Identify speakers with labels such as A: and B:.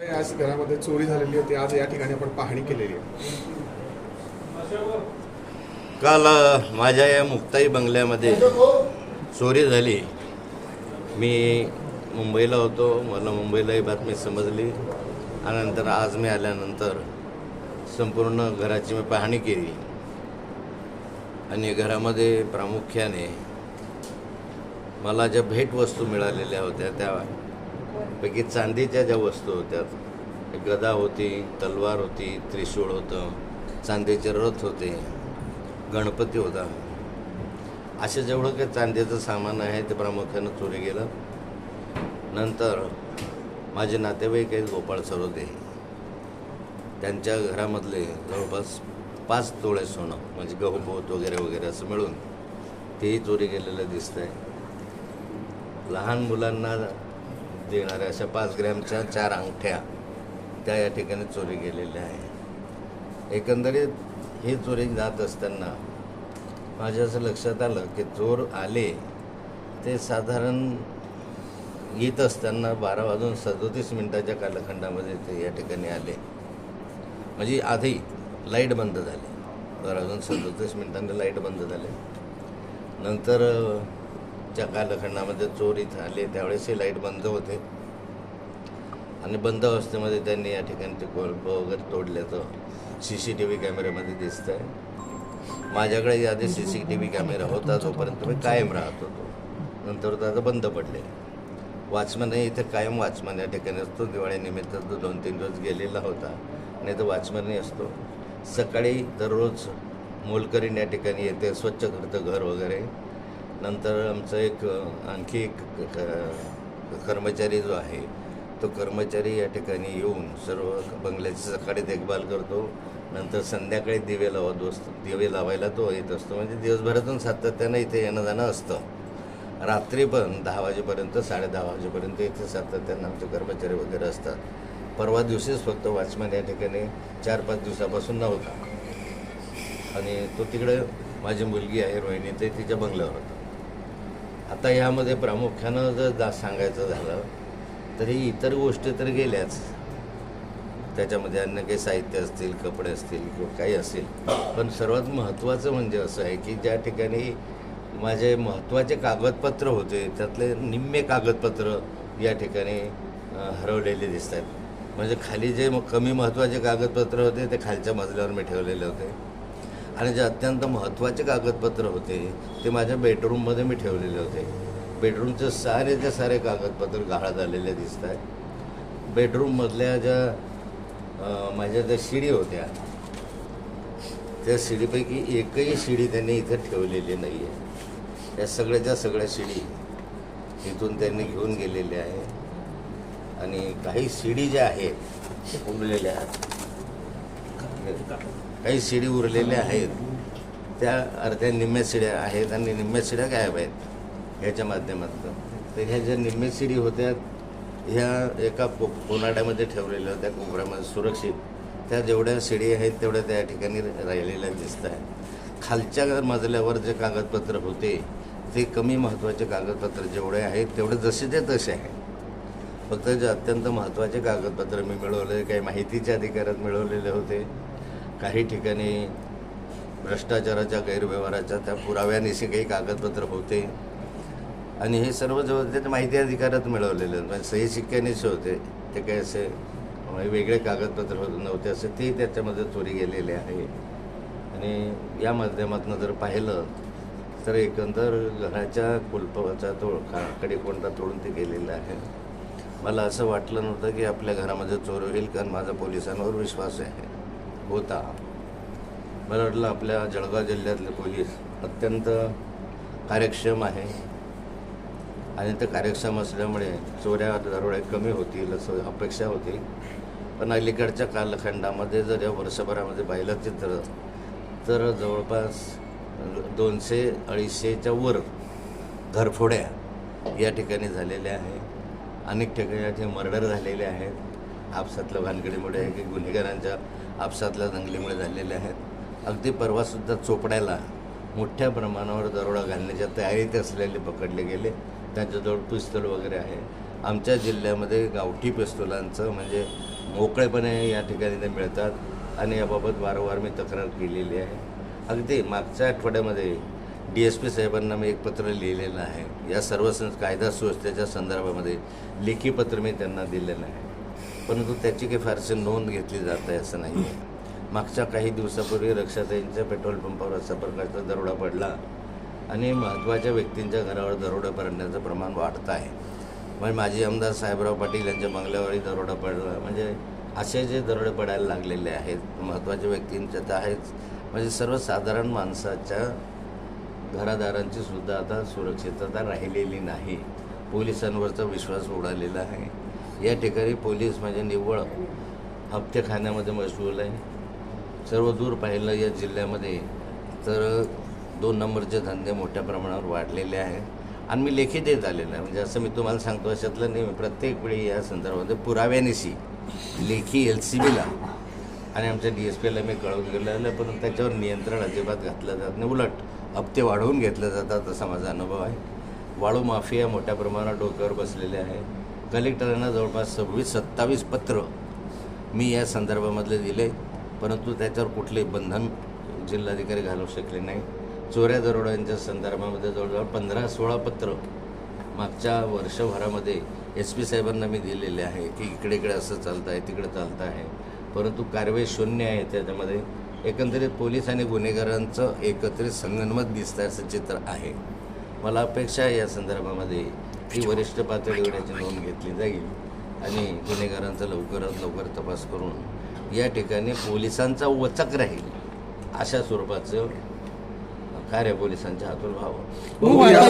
A: आज घरामध्ये चोरी झालेली होती. आज या ठिकाणी आपण पाहणी केलेली आहे.
B: काल अ, माझ्या या मुक्ताई बंगल्यामध्ये चोरी झाली. मी मुंबईला होतो. मला मुंबईला ही बातमी समजली. आणि नंतर आज मी आल्यानंतर संपूर्ण घराची मी पाहणी केली. आणि घरामध्ये प्रामुख्याने मला ज्या भेटवस्तू मिळालेल्या होत्या पैकी चांदीच्या ज्या वस्तू होत्या गदा होती तलवार होती त्रिशूळ होतं चांदीचे रथ होते गणपती होता. असे जेवढं काही चांदीचं सामान आहे ते प्रामुख्यानं चोरी गेलं. नंतर माझे नातेवाईक आहेत गोपाळ सरोदे त्यांच्या घरामधले जवळपास पाच तोळे सोनं म्हणजे गहू पोत वगैरे वगैरे असं मिळून तेही चोरी गेलेलं दिसतं आहे लहान मुलांना देणाऱ्या अशा पाच ग्रॅमच्या चार अंगठ्या त्या या ठिकाणी चोरी गेलेल्या आहे एकंदरीत ही चोरी जात असताना माझ्या असं लक्षात आलं की चोर आले ते साधारण येत असताना बारा वाजून सदोतीस मिनटाच्या कालखंडामध्ये ते या ठिकाणी आले. म्हणजे आधी लाइट बंद झाली. बारा वाजून सदोतीस मिनटांनी लाइट बंद झाले. नंतर च्या कालखंडामध्ये चोरी झाली त्यावेळेस ही लाइट बंद होते. आणि बंद अवस्थेमध्ये त्यांनी या ठिकाणचे कोल्प वगैरे तोडल्याचं सी सी टी व्ही कॅमेऱ्यामध्ये दिसतं आहे माझ्याकडे आधी C C T V camera होता तोपर्यंत मी कायम राहत होतो. नंतर तो आता बंद पडले. वॉचमनही इथे कायम वॉचमन या ठिकाणी असतो. दिवाळीनिमित्त तो दोन तीन दिवस गेलेला होता. आणि तो वॉचमनही असतो. सकाळी दररोज मोलकरीण या ठिकाणी येते. स्वच्छ करतं घर वगैरे. नंतर आमचं एक आणखी एक क- कर्मचारी जो आहे तो कर्मचारी या ठिकाणी येऊन सर्व बंगल्याची सकाळी देखभाल करतो. नंतर संध्याकाळी दिवे लावत असतो दिवे लावायला तो येत असतो. म्हणजे दिवसभरातून सातत्यानं इथे येणं जाणं असतं. रात्री पण दहा वाजेपर्यंत साडे दहा वाजेपर्यंत इथे सातत्यानं आमचे कर्मचारी वगैरे असतात. परवा दिवशीच फक्त वॉचमॅन या ठिकाणी चार पाच दिवसापासून नव्हता. आणि तो तिकडे माझी मुलगी आहे रोहिणी ते तिच्या बंगल्यावर होता. आता यामध्ये प्रामुख्यानं जर जा सांगायचं झालं तरी इतर गोष्टी तर गेल्याच. त्याच्यामध्ये अन्य काही साहित्य असतील कपडे असतील किंवा काही असेल. पण सर्वात महत्त्वाचं म्हणजे असं आहे की ज्या ठिकाणी माझे महत्त्वाचे कागदपत्र होते त्यातले निम्मे कागदपत्र या ठिकाणी हरवलेले दिसत आहेत म्हणजे खाली जे म- कमी महत्त्वाचे कागदपत्र होते ते खालच्या मजल्यावर मी ठेवलेले होते. आणि जे अत्यंत महत्त्वाचे कागदपत्र होते ते माझ्या बेडरूममध्ये मी ठेवलेले होते. बेडरूमचे सारेचे सारे कागदपत्र गहाळ झालेले दिसत आहेत. बेडरूममधल्या ज्या माझ्या ज्या शिडी होत्या त्या शिडीपैकी एकही शिडी त्यांनी इथं ठेवलेली नाही आहे या सगळ्याच्या सगळ्या शिडी इथून त्यांनी घेऊन गेलेल्या आहे आणि काही शिडी ज्या आहेत ते उरलेल्या आहेत. काही शिडी उरलेल्या आहेत. त्या अर्ध्या निम्म्या शिड्या आहेत आणि निम्म्या शिड्या गायब आहेत ह्याच्या माध्यमातून. तर ह्या ज्या निम्म्या शिडी होत्या ह्या एका को कोनाड्यामध्ये ठेवलेल्या होत्या कोपऱ्यामध्ये सुरक्षित. त्या जेवढ्या शिडी आहेत तेवढ्या त्या ठिकाणी राहिलेल्या दिसत आहेत. खालच्या मजल्यावर जे कागदपत्र होते ते कमी महत्त्वाचे कागदपत्र जेवढे आहेत तेवढे जसे ते तसे आहे फक्त जे अत्यंत महत्त्वाचे कागदपत्र मी मिळवले काही माहितीच्या अधिकारात मिळवलेले होते. काही ठिकाणी भ्रष्टाचाराच्या गैरव्यवहाराच्या त्या पुराव्यानिशी काही कागदपत्र होते. आणि हे सर्व जवळ ते माहिती अधिकारात मिळवलेले. म्हणजे सही शिक्क्यानेच होते. ते काही असे म्हणजे वेगळे कागदपत्र होत नव्हते असे ते त्याच्यामध्ये चोरी गेलेले आहे. आणि या माध्यमातून जर पाहिलं तर एकंदर घराच्या कुलपाचा तो काकडे कोणता तोडून ते गेलेलं आहे. मला असं वाटलं नव्हतं की आपल्या घरामध्ये चोर होईल कारण माझा पोलिसांवर विश्वास आहे. होता. मला वाटलं आपल्या जळगाव जिल्ह्यातले पोलीस अत्यंत कार्यक्षम आहे. आणि ते कार्यक्षम असल्यामुळे चोऱ्या दरोड्या कमी होतील असं अपेक्षा होती. पण अलीकडच्या कालखंडामध्ये जर या वर्षभरामध्ये पाहिलं चित्र तर जवळपास दोनशे अडीचशेच्या वर घरफोड्या या ठिकाणी झालेल्या आहे अनेक ठिकाणी ठिकाणी मर्डर झालेले आहेत. आपसातल्या भानगडीमुळे की गुन्हेगारांच्या आपसातल्या दंगलीमुळे झालेले आहेत. अगदी परवासुद्धा चोपड्याला मोठ्या प्रमाणावर दरोडा घालण्याच्या तयारीत असलेले पकडले गेले. त्यांच्याजवळ पिस्तूल वगैरे आहे. आमच्या जिल्ह्यामध्ये गावठी पिस्तुलांचं म्हणजे मोकळेपणे या ठिकाणी ते मिळतात आणि याबाबत वारंवार मी तक्रार केलेली आहे. अगदी मागच्या आठवड्यामध्ये डी एस पी साहेबांना मी एक पत्र लिहिलेलं आहे. या सर्व कायदा सुव्यवस्थेच्या संदर्भामध्ये लेखी पत्र मी त्यांना दिलेलं आहे. परंतु त्याची काही फारशी नोंद घेतली जात आहे असं नाही आहे मागच्या काही दिवसापूर्वी रक्षाताईंच्या पेट्रोल पंपावर असा प्रकारचा दरोडा पडला आणि महत्त्वाच्या व्यक्तींच्या घरावर दरोडा पडण्याचं प्रमाण वाढत आहे. म्हणजे माजी आमदार साहेबराव पाटील यांच्या बंगल्यावरही दरोडा पडला. म्हणजे असे जे दरोडे पडायला लागलेले आहेत महत्त्वाच्या व्यक्तींच्या तर आहेच. म्हणजे सर्वसाधारण माणसाच्या घरादारांची सुद्धा आता सुरक्षितता राहिलेली नाही. पोलिसांवरचा विश्वास उडालेला आहे. या ठिकाणी पोलीस म्हणजे निव्वळ हप्तेखान्यामध्ये मशगूल आहे. सर्व दूर पाहिलं या जिल्ह्यामध्ये तर दोन नंबरचे धंदे मोठ्या प्रमाणावर वाढलेले आहेत आणि मी लेखी देत आलेलं आहे. म्हणजे असं मी तुम्हाला सांगतो अशातलं नाही प्रत्येक वेळी या संदर्भामध्ये पुराव्यानिशी लेखी एल सी बीला आणि आमच्या डी एस पीला मी कळवून गेलेलं आहे पण त्याच्यावर नियंत्रण अजिबात घातलं जात नाही. उलट हप्ते वाढवून घेतले जातात असा माझा अनुभव आहे. वाळू माफिया मोठ्या प्रमाणात डोक्यावर बसलेले आहे. कलेक्टरांना जवळपास सव्वीस सत्तावीस पत्र मी या संदर्भामधले दिले परंतु त्याच्यावर कुठले बंधन जिल्हाधिकारी घालू शकले नाही. चोऱ्या दरोड्यांच्या संदर्भामध्ये जवळजवळ पंधरा सोळा पत्र मागच्या वर्षभरामध्ये एस पी साहेबांना मी दिलेले आहे की इकडे इकडे असं चालतं आहे तिकडे चालतं आहे परंतु कारवाई शून्य आहे त्याच्यामध्ये. एकंदरीत पोलीस आणि गुन्हेगारांचं एकत्रित संगनमत दिसतं असं चित्र आहे. मला अपेक्षा आहे या संदर्भामध्ये की वरिष्ठ पातळीवर याची नोंद घेतली जाईल. आणि गुन्हेगारांचा लवकरात लवकर तपास करून या ठिकाणी पोलिसांचा वचक राहील. अशा स्वरूपाचं कार्य पोलिसांच्या हातून व्हावं.
C: भाऊ, आता